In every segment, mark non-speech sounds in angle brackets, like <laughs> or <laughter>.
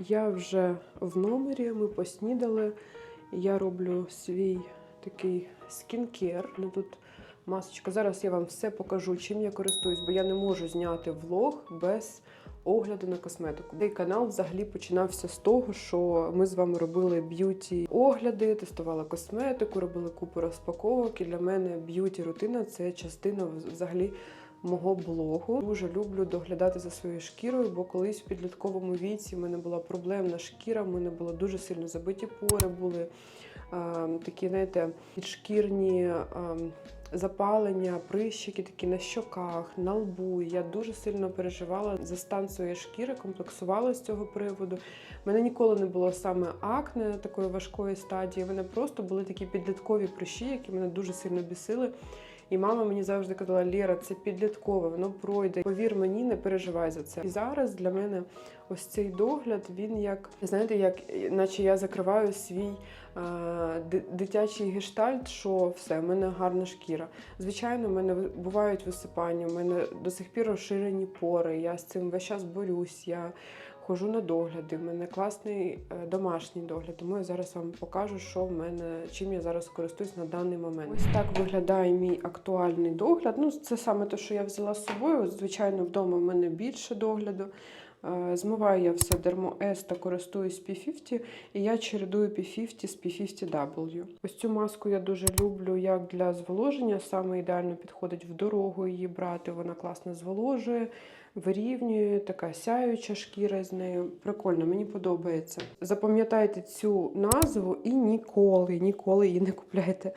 Я вже в номері, ми поснідали. Я роблю свій такий скінкер. Ну, тут масочка. Зараз я вам все покажу, чим я користуюсь, бо я не можу зняти влог без огляду на косметику. Цей канал взагалі починався з того, що ми з вами робили б'юті огляди, тестували косметику, робили купу розпаковок. І для мене б'юті рутина це частина взагалі мого блогу. Дуже люблю доглядати за своєю шкірою, бо колись в підлітковому віці в мене була проблемна шкіра, в мене було дуже сильно забиті пори, були а, такі, знаєте, підшкірні а, запалення, прищики такі на щоках, на лбу. Я дуже сильно переживала за стан своєї шкіри, комплексувала з цього приводу. У мене ніколи не було саме акне такої важкої стадії. В мене просто були такі підліткові прищі, які мене дуже сильно бісили. І мама мені завжди казала: Лєра, це підліткове, воно пройде. Повір мені, не переживай за це. І зараз для мене ось цей догляд, він як знаєте, як наче я закриваю свій е, дитячий гештальт, що все, в мене гарна шкіра. Звичайно, в мене бувають висипання, в мене до сих пір розширені пори. Я з цим весь час борюсь. Я Хожу на догляди, в мене класний е, домашній догляд, тому я зараз вам покажу, що в мене, чим я зараз користуюсь на даний момент. Ось так виглядає мій актуальний догляд. Ну, це саме те, що я взяла з собою. Звичайно, вдома в мене більше догляду. Е, Змиваю я все Dermo S та користуюсь P50, і я чередую P50 з P50W. Ось цю маску я дуже люблю як для зволоження. Саме ідеально підходить в дорогу її брати. Вона класно зволожує, вирівнює, така сяюча шкіра з нею. Прикольно, мені подобається. Запам'ятайте цю назву і ніколи, ніколи її не купляйте.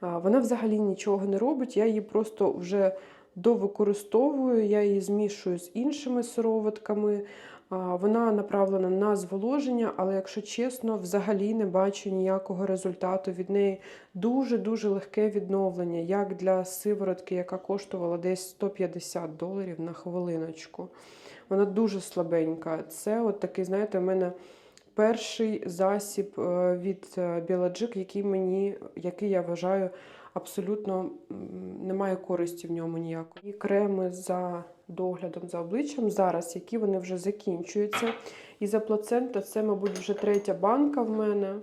Вона взагалі нічого не робить. Я її просто вже довикористовую, я її змішую з іншими сироватками. Вона направлена на зволоження, але, якщо чесно, взагалі не бачу ніякого результату. Від неї дуже-дуже легке відновлення, як для сиворотки, яка коштувала десь 150 доларів на хвилиночку. Вона дуже слабенька. Це от такий, знаєте, в мене перший засіб е, від е, Біладжик, який мені, який я вважаю абсолютно немає користі в ньому ніякої. І креми за доглядом за обличчям зараз, які вони вже закінчуються. І за плацента це, мабуть, вже третя банка в мене.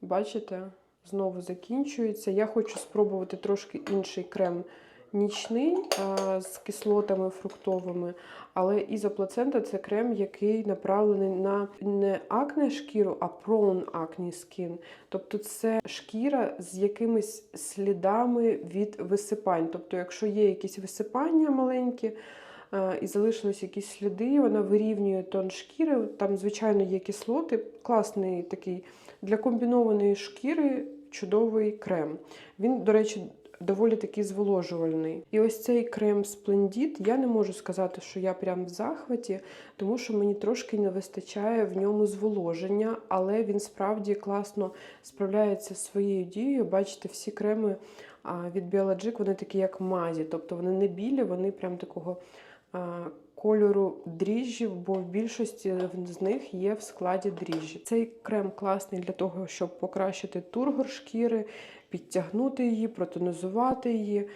Бачите? Знову закінчується. Я хочу спробувати трошки інший крем нічний з кислотами фруктовими. Але ізоплацента це крем, який направлений на не акне шкіру, а prone acne skin. Тобто це шкіра з якимись слідами від висипань. Тобто, якщо є якісь висипання маленькі, і залишились якісь сліди, вона вирівнює тон шкіри. Там, звичайно, є кислоти. Класний такий для комбінованої шкіри чудовий крем. Він, до речі, доволі такий зволожувальний. І ось цей крем Splendid, я не можу сказати, що я прям в захваті, тому що мені трошки не вистачає в ньому зволоження, але він справді класно справляється зі своєю дією. Бачите, всі креми від Biologic, вони такі, як мазі, тобто вони не білі, вони прям такого. Кольору дріжджів, бо в більшості з них є в складі дріжджі. Цей крем класний для того, щоб покращити тургор шкіри, підтягнути її, протонізувати її.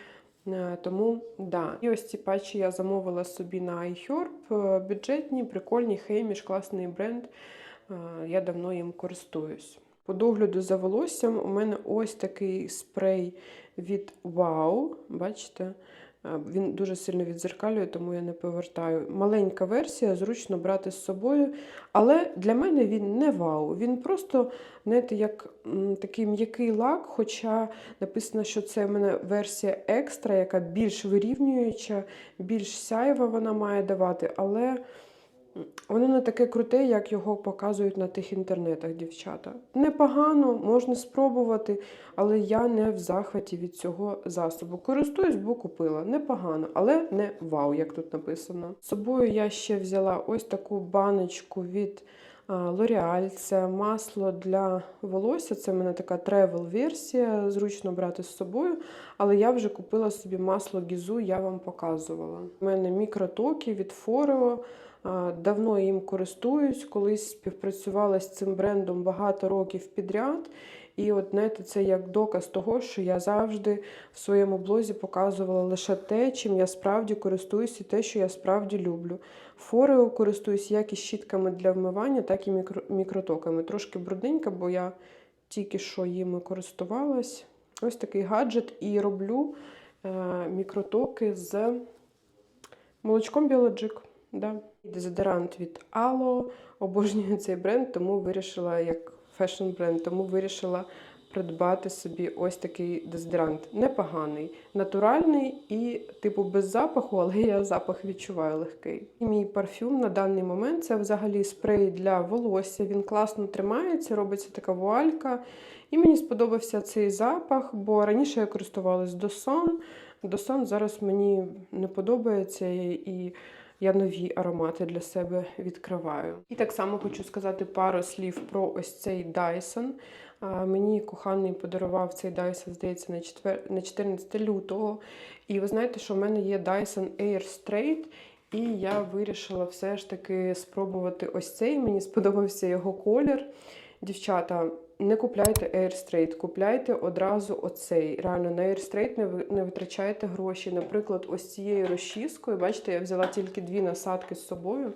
Е, Тому да. І ось ці патчі я замовила собі на iHerb. Е, Бюджетні, прикольні, хейміш, класний бренд. Е, Я давно їм користуюсь. По догляду за волоссям у мене ось такий спрей від Wow. Бачите? Е, Він дуже сильно відзеркалює, тому я не повертаю. Маленька версія, зручно брати з собою. Але для мене він не вау. Він просто, знаєте, як такий м'який лак, хоча написано, що це в мене версія екстра, яка більш вирівнююча, більш сяєва вона має давати, але воно не таке круте, як його показують на тих інтернетах, дівчата. Непогано, можна спробувати, але я не в захваті від цього засобу. Користуюсь, бо купила. Непогано, але не вау, як тут написано. З собою я ще взяла ось таку баночку від L'Oreal. Це масло для волосся. Це в мене така тревел-версія, зручно брати з собою. Але я вже купила собі масло Гізу, я вам показувала. У мене мікротоки від Foreo. Давно їм користуюсь, колись співпрацювала з цим брендом багато років підряд. І от знаєте, це як доказ того, що я завжди в своєму блозі показувала лише те, чим я справді користуюся, і те, що я справді люблю. Форео користуюсь як і щітками для вмивання, так і мікротоками. Трошки брудненька, бо я тільки що їми користувалась. Ось такий гаджет і роблю е, мікротоки з молочком Biologic. Да. Дезодорант від Alo. Обожнюю цей бренд, тому вирішила, як фешн бренд, тому вирішила придбати собі ось такий дезодорант. Непоганий, натуральний і, типу, без запаху, але я запах відчуваю легкий. І мій парфюм на даний момент це взагалі спрей для волосся. Він класно тримається, робиться така вуалька. І мені сподобався цей запах, бо раніше я користувалась Досон. Досон зараз мені не подобається і я нові аромати для себе відкриваю. І так само хочу сказати пару слів про ось цей Dyson. Мені коханий подарував цей Dyson, здається, на 4, на 14 лютого. І ви знаєте, що в мене є Dyson Air Straight, і я вирішила все ж таки спробувати ось цей. Мені сподобався його колір. Дівчата, не купляйте Air купляйте одразу оцей. Реально на Air не, не витрачайте гроші. Наприклад, ось цією розчіскою, бачите, я взяла тільки дві насадки з собою.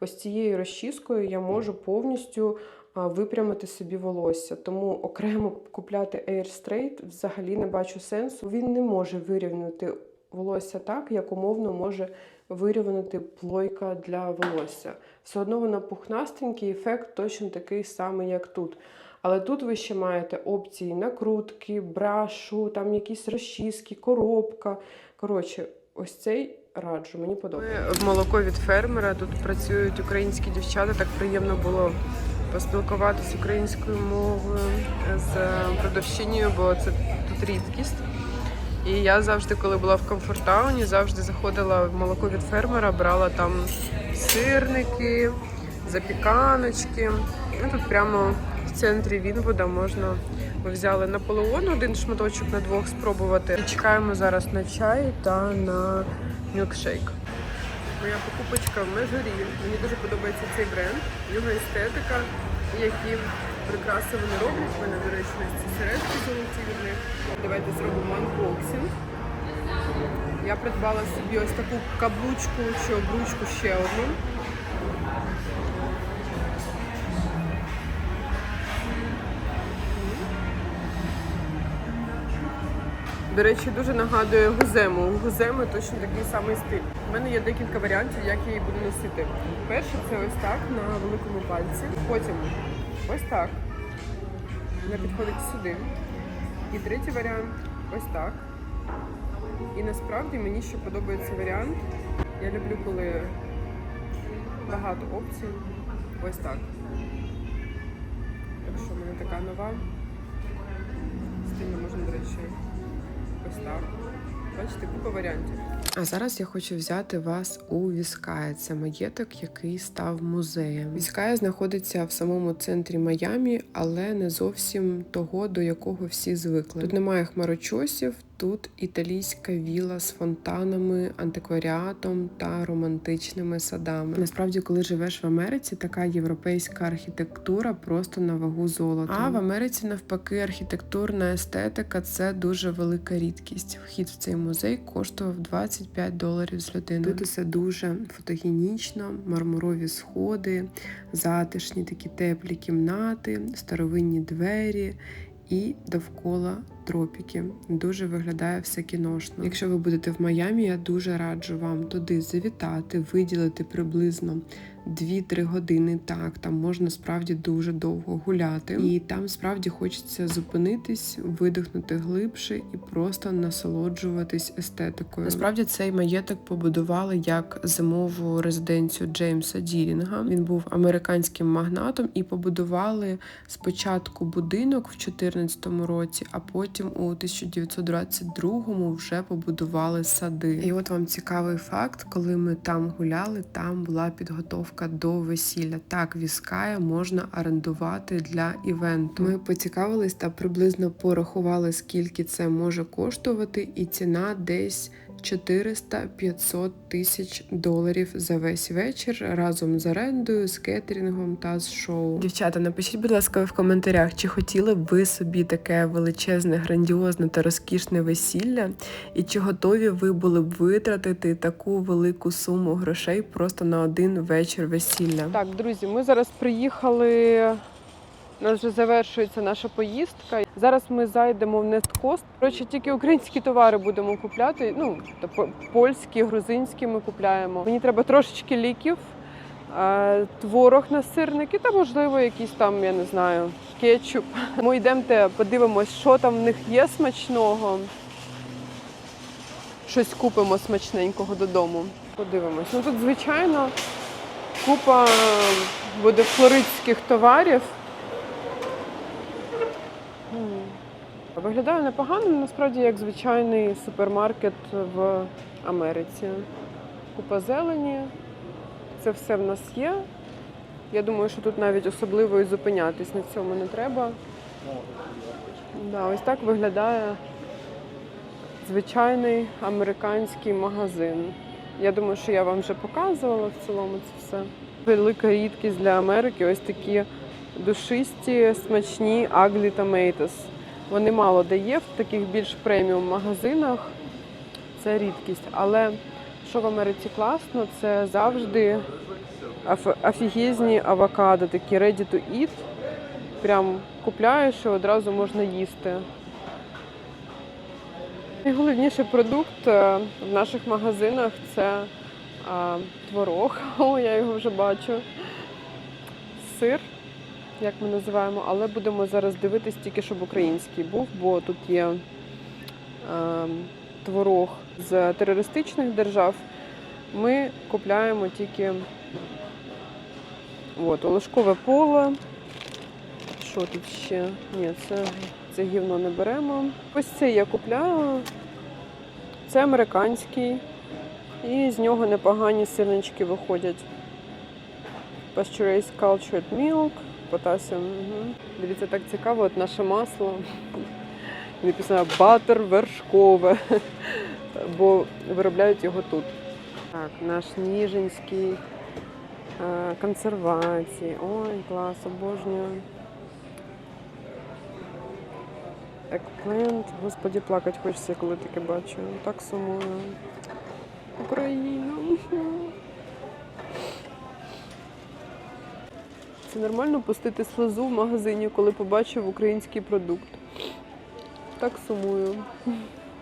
Ось цією розчіскою я можу повністю випрямити собі волосся. Тому окремо купляти Air взагалі не бачу сенсу. Він не може вирівняти волосся так, як умовно може вирівняти плойка для волосся. Все одно вона пухнастенький, ефект точно такий самий, як тут. Але тут ви ще маєте опції накрутки, брашу, там якісь розчіски, коробка. Коротше, ось цей раджу, мені подобається. В молоко від фермера тут працюють українські дівчата. Так приємно було поспілкуватися українською мовою з продавщиною, бо це тут рідкість. І я завжди, коли була в комфортауні, завжди заходила в молоко від фермера, брала там сирники, запіканочки. Ну, тут прямо в центрі Вінвуда можна. Ми взяли Наполеон один шматочок на двох спробувати. І чекаємо зараз на чай та на мілкшейк. Моя покупочка в межурі. Мені дуже подобається цей бренд, його естетика, які прикраси вони роблять. У мене, до речі, ці сережки золоті від них. Давайте зробимо анбоксинг. Я придбала собі ось таку каблучку чи обручку ще одну. До речі, дуже нагадує гузему. У гуземи точно такий самий стиль. У мене є декілька варіантів, як я її буду носити. Перше це ось так на великому пальці. Потім ось так. Вона підходить сюди. І третій варіант ось так. І насправді мені ще подобається варіант. Я люблю, коли багато опцій. Ось так. Так що в мене така нова. Стильно можна, до речі, ось так. Бачите, купа варіантів. А зараз я хочу взяти вас у Віская. Це маєток, який став музеєм. Віская знаходиться в самому центрі Майамі, але не зовсім того, до якого всі звикли. Тут немає хмарочосів, тут італійська віла з фонтанами, антикваріатом та романтичними садами. Насправді, коли живеш в Америці, така європейська архітектура просто на вагу золота. А в Америці навпаки архітектурна естетика це дуже велика рідкість. Вхід в цей музей коштував 25 доларів з людини. Тут усе дуже фотогенічно, мармурові сходи, затишні такі теплі кімнати, старовинні двері і довкола тропіки. Дуже виглядає все кіношно. Якщо ви будете в Майамі, я дуже раджу вам туди завітати, виділити приблизно 2-3 години. Так, там можна справді дуже довго гуляти, і там справді хочеться зупинитись, видихнути глибше і просто насолоджуватись естетикою. Насправді цей маєток побудували як зимову резиденцію Джеймса Дірінга. Він був американським магнатом і побудували спочатку будинок в 2014 році, а потім у 1922 вже побудували сади. І от вам цікавий факт, коли ми там гуляли, там була підготовка до весілля. Так, віская можна орендувати для івенту. Ми поцікавились та приблизно порахували, скільки це може коштувати, і ціна десь 400-500 тисяч доларів за весь вечір разом з орендою, з кетерінгом та з шоу. Дівчата, напишіть, будь ласка, в коментарях, чи хотіли б ви собі таке величезне, грандіозне та розкішне весілля, і чи готові ви були б витратити таку велику суму грошей просто на один вечір весілля? Так, друзі, ми зараз приїхали. У нас вже завершується наша поїздка. Зараз ми зайдемо в Несткост. Коротше, тільки українські товари будемо купляти. Ну, польські, грузинські ми купляємо. Мені треба трошечки ліків, творог на сирники та, можливо, якийсь там, я не знаю, кетчуп. <laughs> Ми йдемте, подивимось, що там в них є смачного. Щось купимо смачненького додому. Подивимось. Ну тут, звичайно, купа буде флоридських товарів. Виглядає непогано, насправді як звичайний супермаркет в Америці. Купа зелені. Це все в нас є. Я думаю, що тут навіть особливо і зупинятись на цьому не треба. Да, ось так виглядає звичайний американський магазин. Я думаю, що я вам вже показувала в цілому це все. Велика рідкість для Америки ось такі душисті, смачні Ugly Tomatoes. Вони мало де є в таких більш преміум магазинах. Це рідкість. Але що в Америці класно, це завжди офігезні авокадо, такі ready to eat. Прям купляєш і одразу можна їсти. Найголовніший продукт е, в наших магазинах це а, творог. <laughs> О, я його вже бачу. Сир, як ми називаємо, але будемо зараз дивитись тільки, щоб український був, бо тут є е, творог з терористичних держав. Ми купляємо тільки от, олешкове поле. Що тут ще? Ні, це, це гівно не беремо. Ось це я купляю. Це американський. І з нього непогані сирнички виходять. Pasteurized cultured milk, potassium. Угу. Дивіться, так цікаво, от наше масло. Написано батер вершкове, бо виробляють його тут. Так, наш ніжинський е, консервації. Ой, клас, обожнюю. Екплент. Господі, плакать хочеться, коли таке бачу. Так сумую. Україна. Це нормально пустити слезу в магазині, коли побачив український продукт. Так сумую.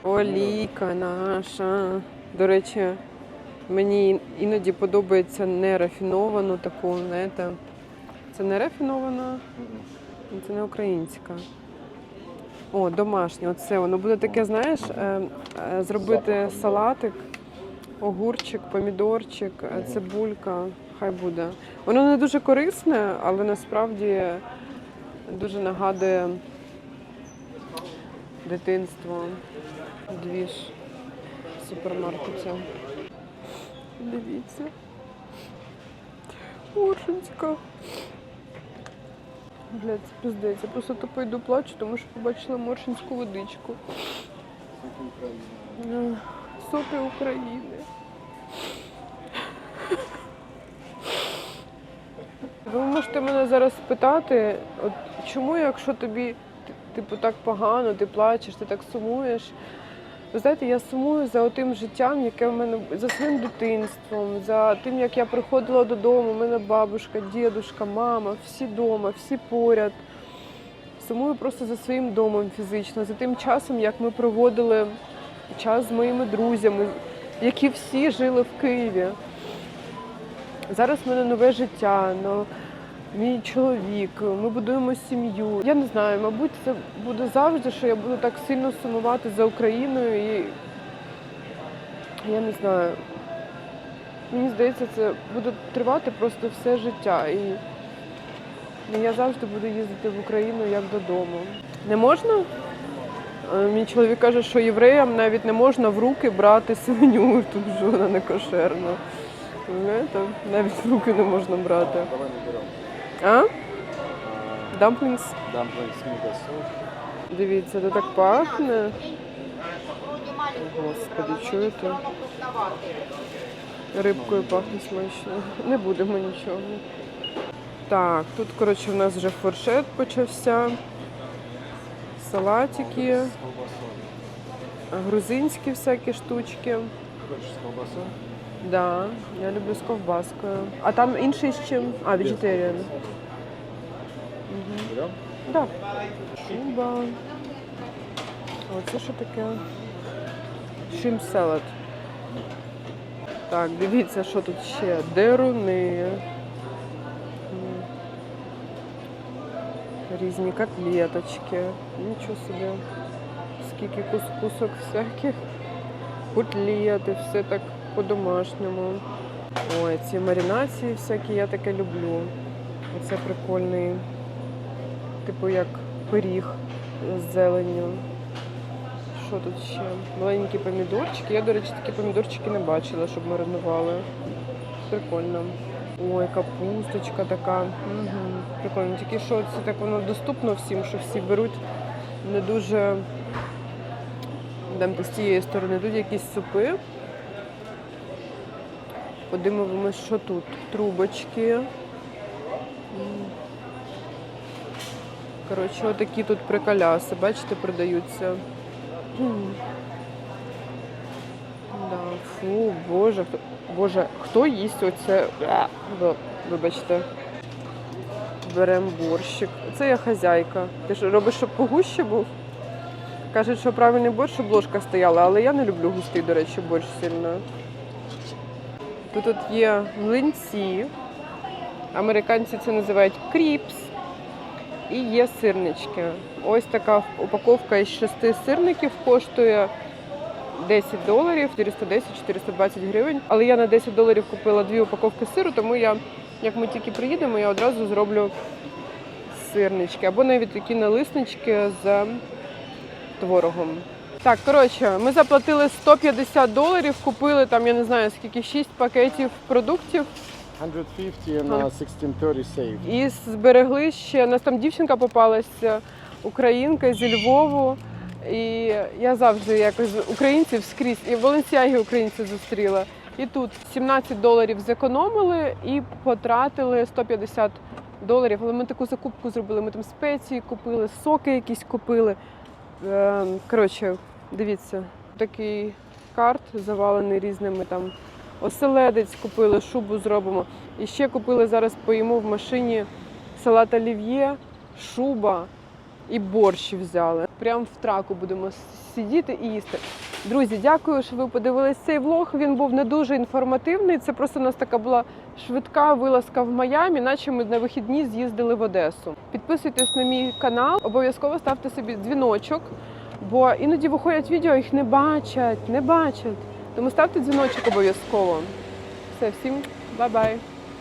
Олійка наша. До речі, мені іноді подобається нерафіновану таку, знаєте. Це не рафінована, це не українська. О, домашнє, оце воно буде таке, знаєш, е, е, зробити салатик, огурчик, помідорчик, е, цибулька, хай буде. Воно не дуже корисне, але насправді дуже нагадує дитинство, двіж в супермаркеті. Дивіться. Оршинська. Блядь, це пиздець. Я просто тупо йду плачу, тому що побачила моршинську водичку. Е, України. Ви можете мене зараз спитати, от чому, якщо тобі типу так погано, ти плачеш, ти так сумуєш. Ви знаєте, я сумую за тим життям, яке в мене за своїм дитинством, за тим, як я приходила додому, у мене бабушка, дідушка, мама, всі вдома, всі поряд. Сумую просто за своїм домом фізично, за тим часом, як ми проводили час з моїми друзями, які всі жили в Києві. Зараз в мене нове життя, но мій чоловік, ми будуємо сім'ю. Я не знаю, мабуть, це буде завжди, що я буду так сильно сумувати за Україною і я не знаю. Мені здається, це буде тривати просто все життя. І я завжди буду їздити в Україну як додому. Не можна? Е, Мій чоловік каже, що євреям навіть не можна в руки брати свиню, тут що вона не кошерна. Знаєте, навіть в руки не можна брати. Давай не берем. А? Дамплінгс. Дамплинг с. Дивіться, це так пахне. Господи, чуєте? Рибкою пахне смачно. Не будемо нічого. Так, тут, коротше, в нас вже фуршет почався. Салатики, грузинські всякі штучки. Хочешь с колбасой? Да, я люблю з ковбаскою. А там інший з чим? А, vegetarian. Берем? Да. Шуба. А це що таке? Шим салат. Так, дивіться, що тут ще. Деруни. Різні котлеточки. Нічого собі. Скільки кускусок всяких. Котлети, все так по-домашньому. Ой, ці маринації всякі я таке люблю. Оце прикольний типу як пиріг з зеленню. Що тут ще? Маленькі помідорчики. Я, до речі, такі помідорчики не бачила, щоб маринували. Прикольно. Ой, капусточка така. Угу. Прикольно. Тільки що це так воно доступно всім, що всі беруть не дуже. Йдемо з тієї сторони. Тут якісь супи. Подивимось, що тут. Трубочки. Коротше, отакі тут приколяси, бачите, продаються. Фу, боже, хто, боже, хто їсть оце? Вибачте. Беремо борщик. Це я хазяйка. Ти ж робиш, щоб погуще був? Кажуть, що правильний борщ, щоб ложка стояла, але я не люблю густий, до речі, борщ сильно. Тут, тут є млинці. Американці це називають кріпс. І є сирнички. Ось така упаковка із шести сирників коштує 10 доларів, 410-420 гривень. Але я на 10 доларів купила дві упаковки сиру, тому я, як ми тільки приїдемо, я одразу зроблю сирнички. Або навіть такі налиснички з творогом. Так, коротше, ми заплатили 150 доларів, купили там, я не знаю скільки, 6 пакетів продуктів. 150 and Ага. uh, 1630 saved. І зберегли ще. У нас там дівчинка попалася, українка зі Львову. І я завжди якось українців скрізь. І в Валенсіагі українців зустріла. І тут 17 доларів зекономили і потратили 150 доларів. Але ми таку закупку зробили. Ми там спеції купили, соки якісь купили. Ем, Коротше, дивіться, такий карт завалений різними там. Оселедець купили, шубу зробимо. І ще купили зараз поїмо в машині салат олів'є, шуба і борщ взяли. Прямо в траку будемо сидіти і їсти. Друзі, дякую, що ви подивились цей влог. Він був не дуже інформативний. Це просто у нас така була швидка вилазка в Майамі, наче ми на вихідні з'їздили в Одесу. Підписуйтесь на мій канал, обов'язково ставте собі дзвіночок, бо іноді виходять відео, їх не бачать, не бачать. Тому ставте дзвіночок обов'язково. Все, всім бай-бай.